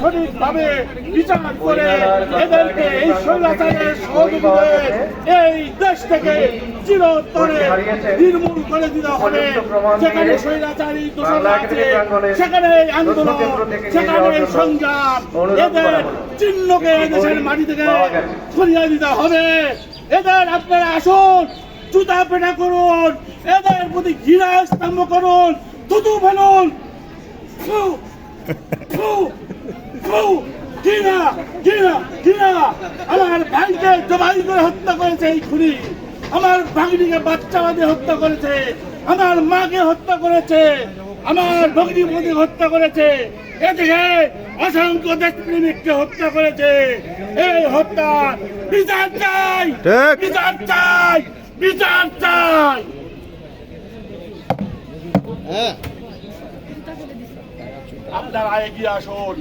সঠিকভাবে বিচার করে এদেরকে এই স্বৈরাচারের সহযোগীদের এই দেশ থেকে চিরতরে নির্মূল করে দিতে হবে। যেখানে স্বৈরাচারী দোষরা আছে, সেখানে এই আন্দোলন, সেখানে এই সংগ্রাম, এদের চিহ্নকে এদেশের মাটি থেকে সরিয়ে দিতে হবে। এদের আপনারা আসুন, জুতা পেটা করুন, এদের প্রতি ঘৃণা স্তম্ভ করুন, থুতু ফেলুন। ঘৃণা ঘৃণা ঘৃণা আমার ভাইকে জবাই করে হত্যা করেছে এই খুনি। আমার ভাগিনীকে বাচ্চা বাদে হত্যা করেছে। আমার মাকে হত্যা করেছে। আমার ভগ্নী প্রতি হত্যা করেছে। এদিকে অসংখ্য দেশপ্রেমিককে হত্যা করেছে। এই হত্যা বিচার চাই। বিচার চাই। বিচার চাই। আপনারা এগিয়ে আসুন।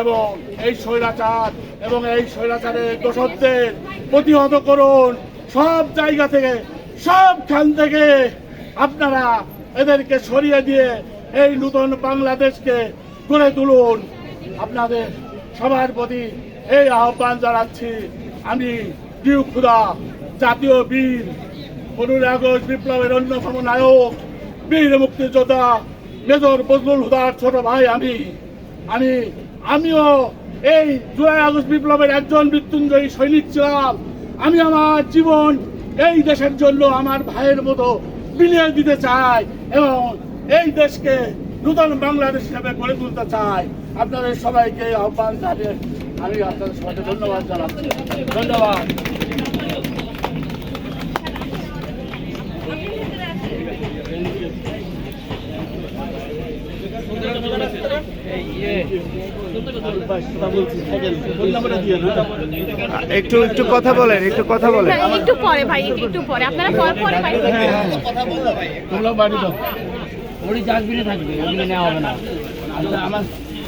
এবং এই স্বৈরাচার এবং এই স্বৈরাচারের দোষকদের প্রতিহত করুন। সব জায়গা থেকে সবখান থেকে আপনারা এদেরকে সরিয়ে দিয়ে এই নূতন বাংলাদেশকে গড়ে তুলুন। আপনাদের সবার প্রতি এই আহ্বান জানাচ্ছি। আমি ডিউ খুদা, জাতীয় বীর পনেরোই আগস্ট বিপ্লবের অন্যতম নায়ক, বীর মুক্তিযোদ্ধা, মেজর বজলুল হুদার ছোট ভাই আমি। আমি আমিও এই জুলাই আগস্ট বিপ্লবের একজন মৃত্যুঞ্জয়ী সৈনিক ছিলাম। আমি আমার জীবন এই দেশের জন্য আমার ভাইয়ের মতো বিলিয়ে দিতে চাই এবং এই দেশকে নূতন বাংলাদেশ হিসাবে গড়ে তুলতে চাই। আপনাদের সবাইকে আহ্বান জানিয়ে আমি আপনাদের সবাইকে ধন্যবাদ জানাচ্ছি। ধন্যবাদ। একটু একটু কথা বলেন একটু কথা বলেন। একটু পরে ভাই একটু পরে। আপনারা পরে পরে ভাই তোমরা বাড়ি দাও ওরই ডাস্টবিনে থাকবে ওগুলো নেওয়া হবে না। আচ্ছা আমার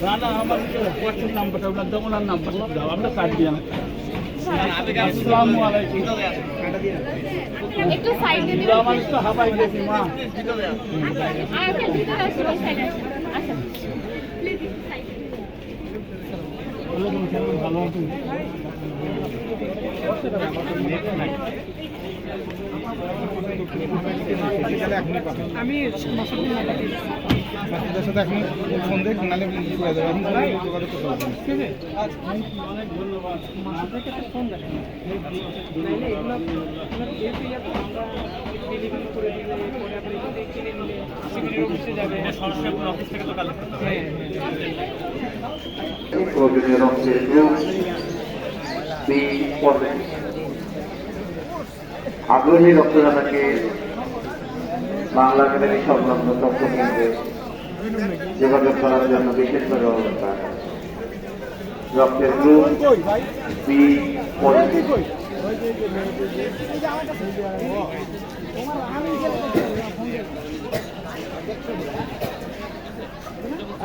রানা আমার হোয়াটসঅ্যাপ নাম্বারটা আপনার দোকানের নাম্বারটা দাও আমরা কাট দিয়ে আসসালামু আলাইকুম। একটু সাইডে দিবেন। আমার তো হাবাই গেছি মা। আর একটা ভিতরে আসুন ওই আসুন। আচ্ছা। আছেন বাকিদের সাথে এখন ফোন দেখ করে দেবে এখন যোগাযোগ করতে পারবেন অনেক ধন্যবাদ আগ্রহী রক্তদাতাকে বাংলা একাডেমি সংলগ্ন তথ্য কেন্দ্রে যোগাযোগ করার জন্য বিশেষভাবে অনুরোধ রক্তের গ্রুপ বি